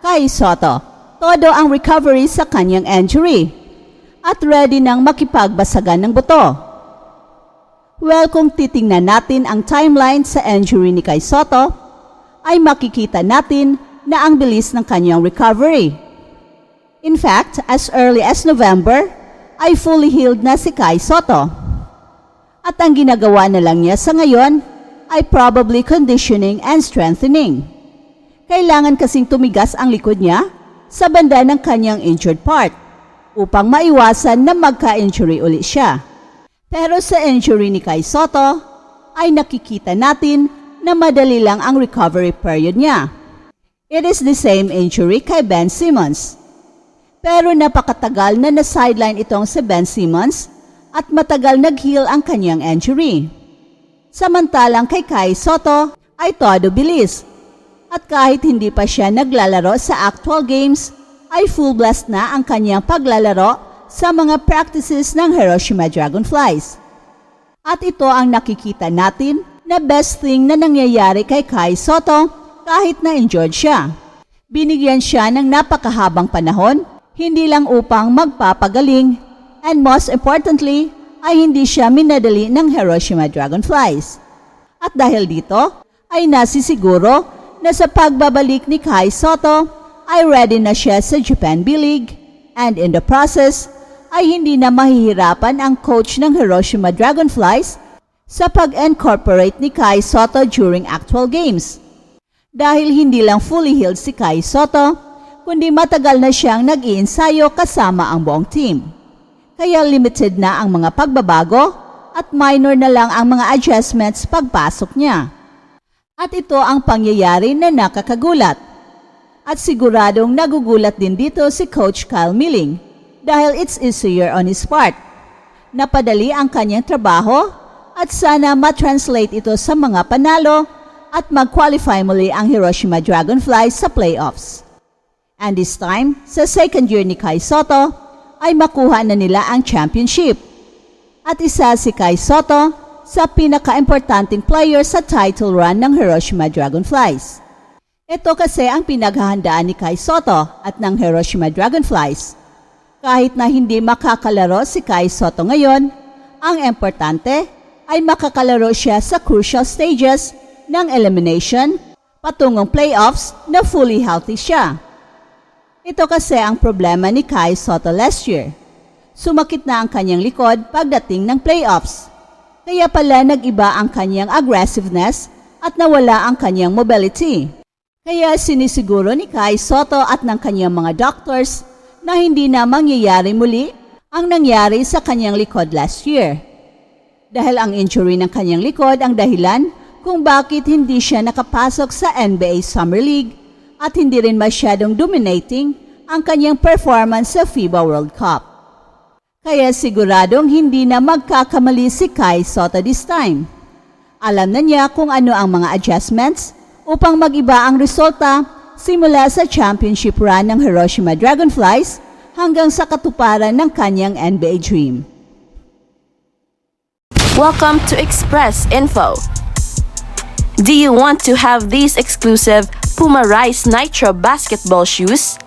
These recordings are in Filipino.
kay Soto. Todo ang recovery sa kanyang injury at ready nang makipagbasagan ng buto. Well, kung titingnan natin ang timeline sa injury ni Kai Soto, ay makikita natin na ang bilis ng kanyang recovery. In fact, as early as November, ay fully healed na si Kai Soto. At ang ginagawa na lang niya sa ngayon ay probably conditioning and strengthening. Kailangan kasing tumigas ang likod niya sa banda ng kanyang injured part upang maiwasan na magka-injury ulit siya. Pero sa injury ni Kai Soto ay nakikita natin na madali lang ang recovery period niya. It is the same injury kay Ben Simmons. Pero napakatagal na na-sideline itong si Ben Simmons at matagal nag-heal ang kanyang injury. Samantalang kay Kai Soto ay todo bilis. At kahit hindi pa siya naglalaro sa actual games, ay full blast na ang kanyang paglalaro sa mga practices ng Hiroshima Dragonflies. At ito ang nakikita natin na best thing na nangyayari kay Kai Soto kahit na injured siya. Binigyan siya ng napakahabang panahon, hindi lang upang magpapagaling, and most importantly, ay hindi siya minadali ng Hiroshima Dragonflies. At dahil dito, ay nasisiguro na sa pagbabalik ni Kai Soto, ay ready na siya sa Japan B-League, and in the process, ay hindi na mahihirapan ang coach ng Hiroshima Dragonflies sa pag-incorporate ni Kai Soto during actual games. Dahil hindi lang fully healed si Kai Soto, kundi matagal na siyang nag-iinsayo kasama ang buong team. Kaya limited na ang mga pagbabago at minor na lang ang mga adjustments pagpasok niya. At ito ang pangyayari na nakakagulat. At siguradong nagugulat din dito si Coach Kyle Milling dahil it's easier on his part. Napadali ang kanyang trabaho at sana matranslate ito sa mga panalo at mag-qualify muli ang Hiroshima Dragonflies sa playoffs. And this time, sa second year ni Kai Soto, ay makuha na nila ang championship. At isa si Kai Soto sa pinaka-importanting player sa title run ng Hiroshima Dragonflies. Ito kasi ang pinaghahandaan ni Kai Soto at ng Hiroshima Dragonflies. Kahit na hindi makakalaro si Kai Soto ngayon, ang importante ay makakalaro siya sa crucial stages ng elimination patungong playoffs na fully healthy siya. Ito kasi ang problema ni Kai Soto last year. Sumakit na ang kanyang likod pagdating ng playoffs. Kaya pala nag-iba ang kanyang aggressiveness at nawala ang kanyang mobility. Kaya sinisiguro ni Kai Soto at ng kanyang mga doctors na hindi na mangyayari muli ang nangyari sa kanyang likod last year. Dahil ang injury ng kanyang likod ang dahilan kung bakit hindi siya nakapasok sa NBA Summer League at hindi rin masyadong dominating ang kanyang performance sa FIBA World Cup. Kaya siguradong hindi na magkakamali si Kai Soto this time. Alam na niya kung ano ang mga adjustments upang mag-iba ang resulta simula sa championship run ng Hiroshima Dragonflies hanggang sa katuparan ng kanyang NBA dream. Welcome to Express Info. Do you want to have these exclusive Puma Rise Nitro basketball shoes?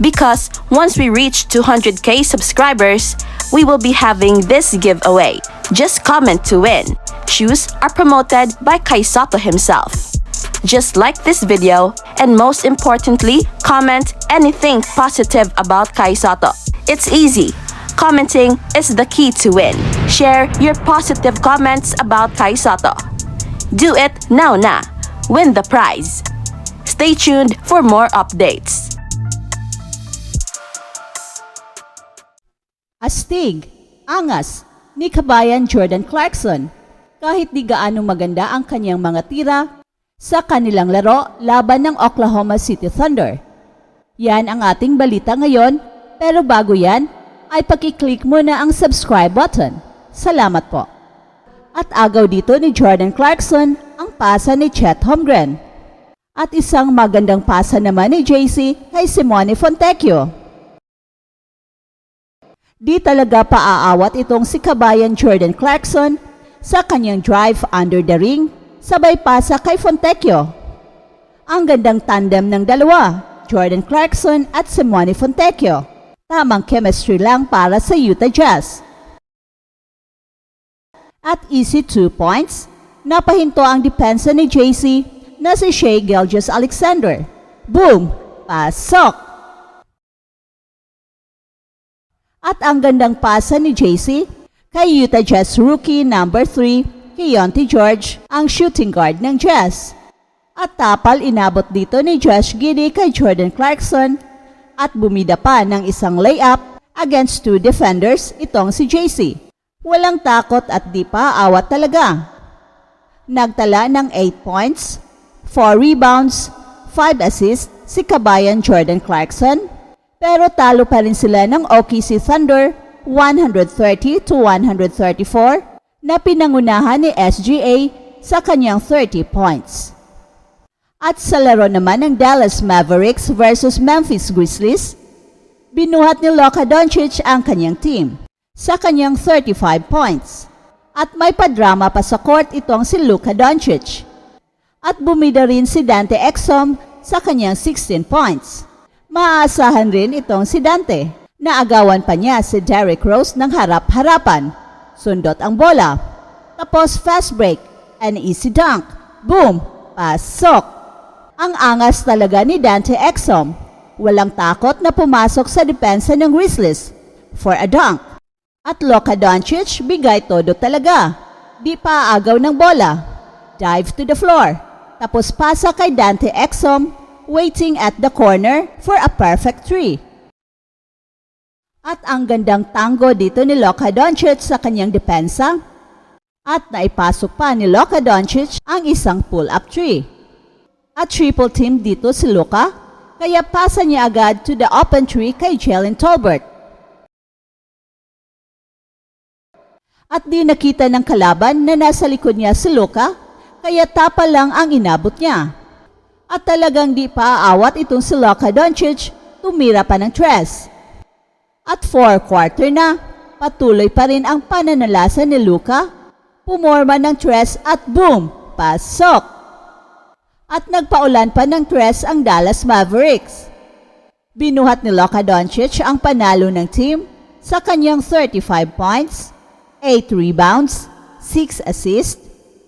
Because once we reach 200k subscribers, we will be having this giveaway. Just comment to win. Shoes are promoted by Kaisato himself. Just like this video, and most importantly, comment anything positive about Kaisato. It's easy. Commenting is the key to win. Share your positive comments about Kaisato. Do it now na. Win the prize. Stay tuned for more updates. Astig, angas, ni kabayan Jordan Clarkson. Kahit di gaano maganda ang kanyang mga tira sa kanilang laro laban ng Oklahoma City Thunder. Yan ang ating balita ngayon, pero bago yan, ay pakiclick muna ang subscribe button. Salamat po. At agaw dito ni Jordan Clarkson ang pasa ni Chet Holmgren. At isang magandang pasa naman ni JC kay Simone Fontecchio. Di talaga paaawat itong si kabayan Jordan Clarkson sa kanyang drive under the ring, sabay pasa kay Fontecchio. Ang gandang tandem ng dalawa Jordan Clarkson at Simone Fontecchio. Tamang chemistry lang para sa Utah Jazz. At easy 2 points, napahinto ang depensa ni JC na si Shea Gilgis Alexander. Boom! Pasok! At ang gandang pasa ni JC kay Utah Jazz rookie number 3, Keontae George, ang shooting guard ng Jazz. At tapal inabot dito ni Josh Giddey kay Jordan Clarkson at bumida pa ng isang layup against two defenders itong si JC. Walang takot at di pa awat talaga. Nagtala ng 8 points, 4 rebounds, 5 assists si kabayan Jordan Clarkson pero talo pa rin sila ng OKC Thunder 130 to 134 na pinangunahan ni SGA sa kanyang 30 points. At sa laro naman ng Dallas Mavericks versus Memphis Grizzlies, binuhat ni Luka Doncic ang kanyang team sa kanyang 35 points. At may padrama pa sa court itong si Luka Doncic. At bumida rin si Dante Exum sa kanyang 16 points. Maaasahan rin itong si Dante na agawan pa niya si Derrick Rose ng harap-harapan. Sundot ang bola. Tapos fast break, an easy dunk. Boom! Pasok! Ang angas talaga ni Dante Exum. Walang takot na pumasok sa depensa ng Grizzlies for a dunk. At Luka Doncic bigay todo talaga. Di pa agaw ng bola. Dive to the floor. Tapos pasa kay Dante Exum waiting at the corner for a perfect three. At ang gandang tango dito ni Luka Doncic sa kanyang depensa. At naipasok pa ni Luka Doncic ang isang pull-up three. At triple team dito si Luka, kaya pasa niya agad to the open tree kay Jalen Tolbert. At di nakita ng kalaban na nasa likod niya si Luka, kaya tapa lang ang inabot niya. At talagang di pa aawat itong si Luka Doncic, tumira pa ng tres. At four quarter na, patuloy pa rin ang pananalasa ni Luka, pumorma ng tres at boom, pasok! At nagpaulan pa ng tres ang Dallas Mavericks. Binuhat ni Luka Doncic ang panalo ng team sa kanyang 35 points, 8 rebounds, 6 assists,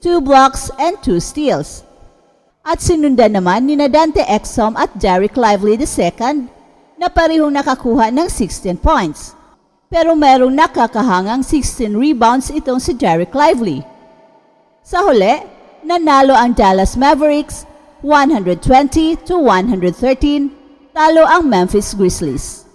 2 blocks, and 2 steals. At sinundan naman ni Dante Exum at Derek Lively II na parehong nakakuha ng 16 points. Pero merong nakakahangang 16 rebounds itong si Derek Lively. Sa huli, nanalo ang Dallas Mavericks 120 to 113, talo ang Memphis Grizzlies.